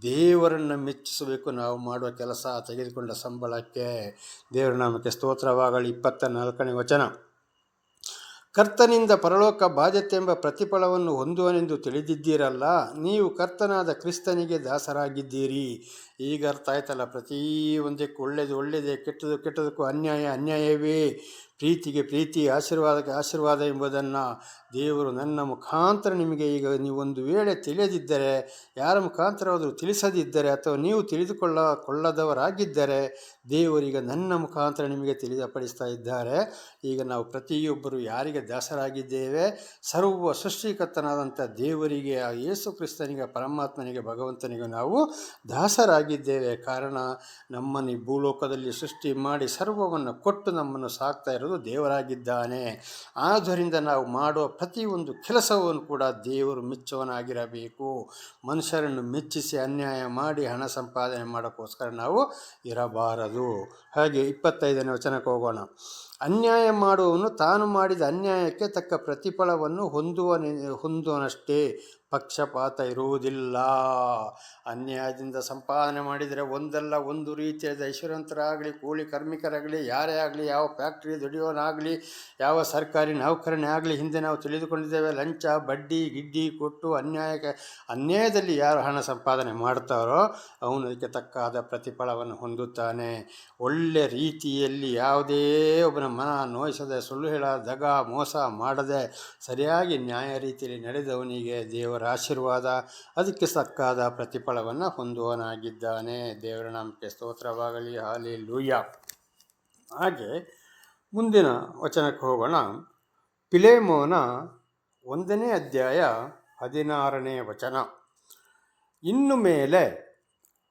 ದೇವರನ್ನು ಮೆಚ್ಚಿಸಬೇಕು, ನಾವು ಮಾಡುವ ಕೆಲಸ ತೆಗೆದುಕೊಂಡ ಸಂಬಳಕ್ಕೆ. ದೇವರ ನಾಮಕ್ಕೆ ಸ್ತೋತ್ರವಾಗಲಿ ಇಪ್ಪತ್ತ ನಾಲ್ಕನೇ ವಚನ. ಕರ್ತನಿಂದ ಪರಲೋಕ ಬಾಧ್ಯತೆ ಎಂಬ ಪ್ರತಿಫಲವನ್ನು ಹೊಂದುವನೆಂದು ತಿಳಿದಿದ್ದೀರಲ್ಲ, ನೀವು ಕರ್ತನಾದ ಕ್ರಿಸ್ತನಿಗೆ ದಾಸರಾಗಿದ್ದೀರಿ. ಈಗ ಅರ್ಥ ಆಯ್ತಲ್ಲ, ಪ್ರತಿ ಒಂದಕ್ಕೂ ಒಳ್ಳೆಯದು ಒಳ್ಳೆಯದೇ ಕೆಟ್ಟದ್ದು ಕೆಟ್ಟದಕ್ಕೂ ಅನ್ಯಾಯ, ಅನ್ಯಾಯವೇ? ಪ್ರೀತಿಗೆ ಪ್ರೀತಿ ಆಶೀರ್ವಾದಕ್ಕೆ ಆಶೀರ್ವಾದ ಎಂಬುದನ್ನು ದೇವರು ನನ್ನ ಮುಖಾಂತರ ನಿಮಗೆ ಈಗ ನೀವು ಒಂದು ವೇಳೆ ತಿಳಿಯದಿದ್ದರೆ, ಯಾರ ಮುಖಾಂತರವಾದರೂ ತಿಳಿಸದಿದ್ದರೆ ಅಥವಾ ನೀವು ತಿಳಿದುಕೊಳ್ಳ, ಕೊಳ್ಳದವರಾಗಿದ್ದರೆ ದೇವರೀಗ ನನ್ನ ಮುಖಾಂತರ ನಿಮಗೆ ತಿಳಿದಪಡಿಸ್ತಾ ಇದ್ದಾರೆ. ಈಗ ನಾವು ಪ್ರತಿಯೊಬ್ಬರು ಯಾರಿಗೆ ದಾಸರಾಗಿದ್ದೇವೆ? ಸರ್ವ ಸೃಷ್ಟಿಕರ್ತನಾದಂಥ ದೇವರಿಗೆ, ಆ ಯೇಸು ಕ್ರಿಸ್ತನಿಗೆ, ಪರಮಾತ್ಮನಿಗೆ, ಭಗವಂತನಿಗೆ ನಾವು ದಾಸರಾಗಿದ್ದೇವೆ ಕಾರಣ ನಮ್ಮನ್ನು ಈ ಭೂಲೋಕದಲ್ಲಿ ಸೃಷ್ಟಿ ಮಾಡಿ ಸರ್ವವನ್ನು ಕೊಟ್ಟು ನಮ್ಮನ್ನು ಸಾಕ್ತಾ ಇರೋದು ದೇವರಾಗಿದ್ದಾನೆ. ಆದ್ದರಿಂದ ನಾವು ಮಾಡುವ ಪ್ರತಿಯೊಂದು ಕೆಲಸವನ್ನು ಕೂಡ ದೇವರು ಮೆಚ್ಚುವನಾಗಿರಬೇಕು ಮನುಷ್ಯರನ್ನು ಮೆಚ್ಚಿಸಿ ಅನ್ಯಾಯ ಮಾಡಿ ಹಣ ಸಂಪಾದನೆ ಮಾಡೋಕ್ಕೋಸ್ಕರ ನಾವು ಇರಬಾರದು. ಹಾಗೆ ಇಪ್ಪತ್ತೈದನೇ ವಚನಕ್ಕೆ ಹೋಗೋಣ. ಅನ್ಯಾಯ ಮಾಡುವವನು ತಾನು ಮಾಡಿದ ಅನ್ಯಾಯಕ್ಕೆ ತಕ್ಕ ಪ್ರತಿಫಲವನ್ನು ಹೊಂದುವ ಹೊಂದುವನಷ್ಟೇ. ಪಕ್ಷಪಾತ ಇರುವುದಿಲ್ಲ. ಅನ್ಯಾಯದಿಂದ ಸಂಪಾದನೆ ಮಾಡಿದರೆ ಒಂದಲ್ಲ, ಒಂದು ರೀತಿಯಾದ ಐಶ್ವರ್ಯವಂತರಾಗಲಿ, ಕೂಲಿ ಕಾರ್ಮಿಕರಾಗಲಿ, ಯಾರೇ ಆಗಲಿ, ಯಾವ ಫ್ಯಾಕ್ಟ್ರಿ ದುಡಿಯೋನಾಗಲಿ, ಯಾವ ಸರ್ಕಾರಿ ನೌಕರನೇ ಆಗಲಿ, ಹಿಂದೆ ನಾವು ತಿಳಿದುಕೊಂಡಿದ್ದೇವೆ, ಲಂಚ, ಬಡ್ಡಿ, ಗಿಡ್ಡಿ, ಕೊಟ್ಟು ಅನ್ಯಾಯಕ್ಕೆ, ಅನ್ಯಾಯದಲ್ಲಿ ಯಾರು ಹಣ ಸಂಪಾದನೆ ಮಾಡ್ತಾರೋ ಅವನು ಅದಕ್ಕೆ ತಕ್ಕಾದ ಪ್ರತಿಫಲವನ್ನು ಹೊಂದುತ್ತಾನೆ. ಒಳ್ಳೆ ರೀತಿಯಲ್ಲಿ ಯಾವುದೇ ಒಬ್ಬನ ಮನ ನೋಯಿಸದೆ ಸುಳ್ಳು ಹೇಳ ದಗ, ಮೋಸ ಮಾಡದೆ ಸರಿಯಾಗಿ ನ್ಯಾಯ ರೀತಿಯಲ್ಲಿ ನಡೆದವನಿಗೆ ದೇವರ ಆಶೀರ್ವಾದ, ಅದಕ್ಕೆ ಸಕ್ಕಾದ ಪ್ರತಿಫಲವನ್ನು ಹೊಂದುವನಾಗಿದ್ದಾನೆ. ದೇವರ ನಾಮಕ್ಕೆ ಸ್ತೋತ್ರವಾಗಲಿ. ಹಾಲಿ ಲೂಯ್ಯ ಹಾಗೆ ಮುಂದಿನ ವಚನಕ್ಕೆ ಹೋಗೋಣ. ಪಿಲೇಮೋನ ಒಂದನೇ ಅಧ್ಯಾಯ ಹದಿನಾರನೇ ವಚನ. ಇನ್ನು ಮೇಲೆ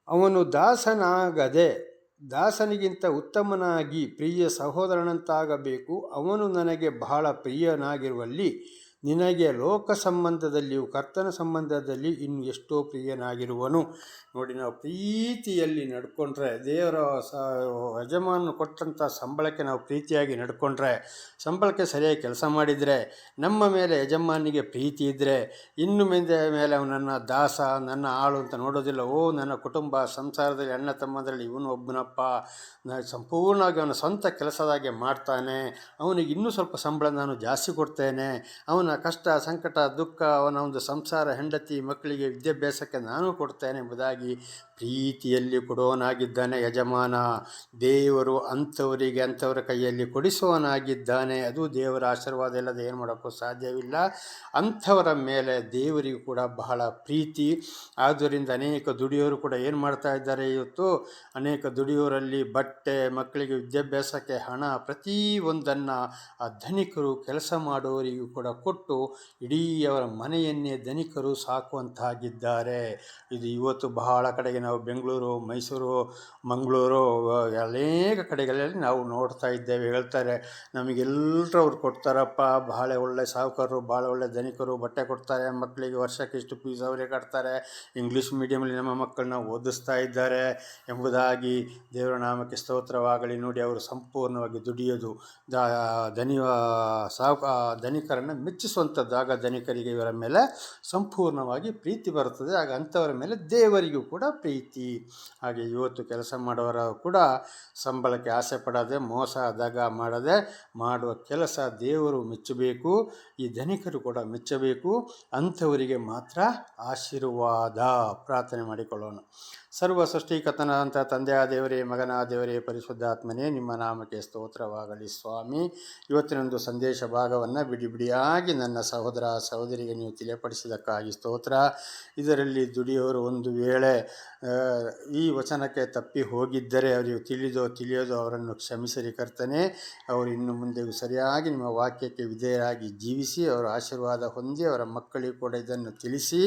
ಅವನು ದಾಸನಾಗದೆ ದಾಸನಿಗಿಂತ ಉತ್ತಮನಾಗಿ ಪ್ರಿಯ ಸಹೋದರನಂತಾಗಬೇಕು. ಅವನು ನನಗೆ ಬಹಳ ಪ್ರಿಯನಾಗಿರುವಲ್ಲಿ ನಿನಗೆ ಲೋಕ ಸಂಬಂಧದಲ್ಲಿಯೂ ಕರ್ತನ ಸಂಬಂಧದಲ್ಲಿ ಇನ್ನು ಎಷ್ಟೋ ಪ್ರಿಯನಾಗಿರುವನು. ನೋಡಿ, ನಾವು ಪ್ರೀತಿಯಲ್ಲಿ ನಡ್ಕೊಂಡ್ರೆ, ದೇವರ ಸ ಯಜಮಾನ ಕೊಟ್ಟಂಥ ಸಂಬಳಕ್ಕೆ ನಾವು ಪ್ರೀತಿಯಾಗಿ ನಡ್ಕೊಂಡ್ರೆ, ಸಂಬಳಕ್ಕೆ ಸರಿಯಾಗಿ ಕೆಲಸ ಮಾಡಿದರೆ, ನಮ್ಮ ಮೇಲೆ ಯಜಮಾನಿಗೆ ಪ್ರೀತಿ ಇದ್ದರೆ ಇನ್ನು ಮುಂದೆ ಮೇಲೆ ನನ್ನ ದಾಸ, ನನ್ನ ಆಳು ಅಂತ ನೋಡೋದಿಲ್ಲ. ಓ, ನನ್ನ ಕುಟುಂಬ, ಸಂಸಾರದಲ್ಲಿ ಅಣ್ಣ ತಮ್ಮದರಲ್ಲಿ ಇವನು ಒಬ್ಬನಪ್ಪ. ಸಂಪೂರ್ಣವಾಗಿ ಅವನ ಸ್ವಂತ ಕೆಲಸದಾಗೆ ಮಾಡ್ತಾನೆ. ಅವನಿಗೆ ಇನ್ನೂ ಸ್ವಲ್ಪ ಸಂಬಳ ನಾನು ಜಾಸ್ತಿ ಕೊಡ್ತೇನೆ. ಅವನ ಕಷ್ಟ, ಸಂಕಟ, ದುಃಖ, ಅವನ ಒಂದು ಸಂಸಾರ, ಹೆಂಡತಿ, ಮಕ್ಕಳಿಗೆ ವಿದ್ಯಾಭ್ಯಾಸಕ್ಕೆ ನಾನು ಕೊಡ್ತೇನೆ ಎಂಬುದಾಗಿ ಪ್ರೀತಿಯಲ್ಲಿ ಕೊಡುವನಾಗಿದ್ದಾನೆ ಯಜಮಾನ. ದೇವರು ಅಂಥವರಿಗೆ ಅಂಥವರ ಕೈಯಲ್ಲಿ ಕೊಡಿಸುವನಾಗಿದ್ದಾನೆ ಅದು ದೇವರ ಆಶೀರ್ವಾದ ಇಲ್ಲದೆ ಏನು ಮಾಡೋಕ್ಕೂ ಸಾಧ್ಯವಿಲ್ಲ. ಅಂಥವರ ಮೇಲೆ ದೇವರಿಗೂ ಕೂಡ ಬಹಳ ಪ್ರೀತಿ. ಆದ್ದರಿಂದ ಅನೇಕ ದುಡಿಯೋರು ಕೂಡ ಏನು ಮಾಡ್ತಾ ಇದ್ದಾರೆ ಇವತ್ತು? ಅನೇಕ ದುಡಿಯೋರಲ್ಲಿ ಬಟ್ಟೆ, ಮಕ್ಕಳಿಗೆ ವಿದ್ಯಾಭ್ಯಾಸಕ್ಕೆ ಹಣ, ಪ್ರತಿಯೊಂದನ್ನು ಆ ಧನಿಕರು ಕೆಲಸ ಮಾಡುವವರಿಗೂ ಕೂಡ ಕೊಟ್ಟು ಇಡೀ ಅವರ ಮನೆಯನ್ನೇ ಧನಿಕರು ಸಾಕುವಂತಾಗಿದ್ದಾರೆ. ಇದು ಇವತ್ತು ಬಹಳ ಕಡೆಗೆ ನಾವು ಬೆಂಗಳೂರು, ಮೈಸೂರು, ಮಂಗಳೂರು, ಅನೇಕ ಕಡೆಗಳಲ್ಲಿ ನಾವು ನೋಡ್ತಾ ಇದ್ದೇವೆ. ಹೇಳ್ತಾರೆ ನಮಗೆಲ್ಲರೂ ಅವ್ರು ಕೊಡ್ತಾರಪ್ಪ ಭಾಳ ಒಳ್ಳೆ ಸಾಹುಕಾರರು ಭಾಳ ಒಳ್ಳೆ ಧನಿಕರು, ಬಟ್ಟೆ ಕೊಡ್ತಾರೆ, ಮಕ್ಕಳಿಗೆ ವರ್ಷಕ್ಕೆ ಇಷ್ಟು ಫೀಸ್ ಅವರೇ ಕಟ್ತಾರೆ. ಇಂಗ್ಲೀಷ್ ಮೀಡಿಯಮಲ್ಲಿ ನಮ್ಮ ಮಕ್ಕಳನ್ನ ಓದಿಸ್ತಾ ಇದ್ದಾರೆ ಎಂಬುದಾಗಿ ದೇವರ ನಾಮಕ್ಕೆ ಸ್ತೋತ್ರವಾಗಲಿ. ನೋಡಿ, ಅವರು ಸಂಪೂರ್ಣವಾಗಿ ದುಡಿಯೋದು, ದ ಧನಿ ಸಾಹುಕ ಧನಿಕರನ್ನು ಮೆಚ್ಚಿಸುವಂಥದ್ದು ಆಗ ಧನಿಕರಿಗೆ ಇವರ ಮೇಲೆ ಸಂಪೂರ್ಣವಾಗಿ ಪ್ರೀತಿ ಬರುತ್ತದೆ. ಆಗ ಅಂಥವರ ಮೇಲೆ ದೇವರಿಗೂ ಕೂಡ ಪ್ರೀತಿ. ಹಾಗೆ ಇವತ್ತು ಕೆಲಸ ಮಾಡುವವರ ಕೂಡ ಸಂಬಳಕ್ಕೆ ಆಸೆ ಪಡದೆ, ಮೋಸ, ದಗ ಮಾಡದೆ ಮಾಡುವ ಕೆಲಸ ದೇವರು ಮೆಚ್ಚಬೇಕು. ಈ ಧನಿಕರು ಕೂಡ ಮೆಚ್ಚಬೇಕು. ಅಂಥವರಿಗೆ ಮಾತ್ರ ಆಶೀರ್ವಾದ. ಪ್ರಾರ್ಥನೆ ಮಾಡಿಕೊಳ್ಳೋಣ. ಸರ್ವ ಸೃಷ್ಟಿಕತನಾದಂಥ ತಂದೆಯ ದೇವರೇ, ಮಗನ ದೇವರೇ, ಪರಿಶುದ್ಧಾತ್ಮನೇ, ನಿಮ್ಮ ನಾಮಕ್ಕೆ ಸ್ತೋತ್ರವಾಗಲಿ ಸ್ವಾಮಿ. ಇವತ್ತಿನೊಂದು ಸಂದೇಶ ಭಾಗವನ್ನು ಬಿಡಿ ಬಿಡಿಯಾಗಿ ನನ್ನ ಸಹೋದರ ಸಹೋದರಿಗೆ ನೀವು ತಿಳಿಯಪಡಿಸಿದಕ್ಕಾಗಿ ಸ್ತೋತ್ರ. ಇದರಲ್ಲಿ ದುಡಿಯೋರು ಒಂದು ವೇಳೆ ಈ ವಚನಕ್ಕೆ ತಪ್ಪಿ ಹೋಗಿದ್ದರೆ ಅವರಿಗೆ ತಿಳಿದೋ ತಿಳಿಯೋದೋ ಅವರನ್ನು ಕ್ಷಮಿಸಿರಿ ಕರ್ತನೆ. ಅವರು ಇನ್ನು ಮುಂದೆ ಸರಿಯಾಗಿ ನಿಮ್ಮ ವಾಕ್ಯಕ್ಕೆ ವಿಧೇಯರಾಗಿ ಜೀವಿಸಿ ಅವರ ಆಶೀರ್ವಾದ ಹೊಂದಿ, ಅವರ ಮಕ್ಕಳಿಗೆ ಕೂಡ ಇದನ್ನು ತಿಳಿಸಿ,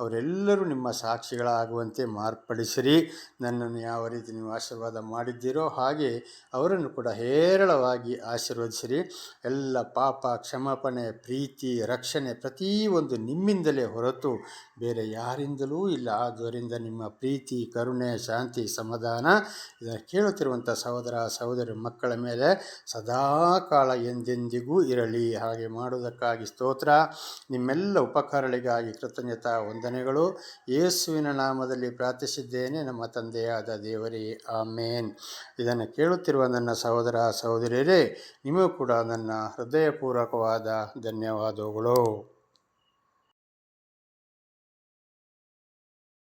ಅವರೆಲ್ಲರೂ ನಿಮ್ಮ ಸಾಕ್ಷಿಗಳಾಗುವಂತೆ ಮಾರ್ಪಡಿಸಿರಿ. ನನ್ನನ್ನು ಯಾವ ರೀತಿ ನೀವು ಆಶೀರ್ವಾದ ಮಾಡಿದ್ದೀರೋ ಹಾಗೆ ಅವರನ್ನು ಕೂಡ ಹೇರಳವಾಗಿ ಆಶೀರ್ವದಿಸಿರಿ. ಎಲ್ಲ ಪಾಪ, ಕ್ಷಮಾಪಣೆ, ಪ್ರೀತಿ, ರಕ್ಷಣೆ ಪ್ರತಿಯೊಂದು ನಿಮ್ಮಿಂದಲೇ ಹೊರತು ಬೇರೆ ಯಾರಿಂದಲೂ ಇಲ್ಲ. ಆದ್ದರಿಂದ ನಿಮ್ಮ ಪ್ರೀತಿ, ಕರುಣೆ, ಶಾಂತಿ, ಸಮಾಧಾನ, ಇದನ್ನು ಕೇಳುತ್ತಿರುವಂಥ ಸಹೋದರ, ಸಹೋದರಿ ಮಕ್ಕಳ ಮೇಲೆ ಸದಾಕಾಲ ಎಂದೆಂದಿಗೂ ಇರಲಿ. ಹಾಗೆ ಮಾಡುವುದಕ್ಕಾಗಿ ಸ್ತೋತ್ರ. ನಿಮ್ಮೆಲ್ಲ ಉಪಕಾರಗಳಿಗಾಗಿ ಕೃತಜ್ಞತಾ ವಂದನೆಗಳು. ಯೇಸುವಿನ ನಾಮದಲ್ಲಿ ಪ್ರಾರ್ಥಿಸಿದ್ದೇನೆ. ನಮ್ಮ ತಂದೆಯಾದ ದೇವರೇ, ಆಮೇನ್. ಇದನ್ನು ಕೇಳುತ್ತಿರುವ ನನ್ನ ಸಹೋದರ ಸಹೋದರಿಯರೇ, ನಿಮಗೂ ಕೂಡ ನನ್ನ ಹೃದಯಪೂರ್ವಕವಾದ ಧನ್ಯವಾದಗಳು.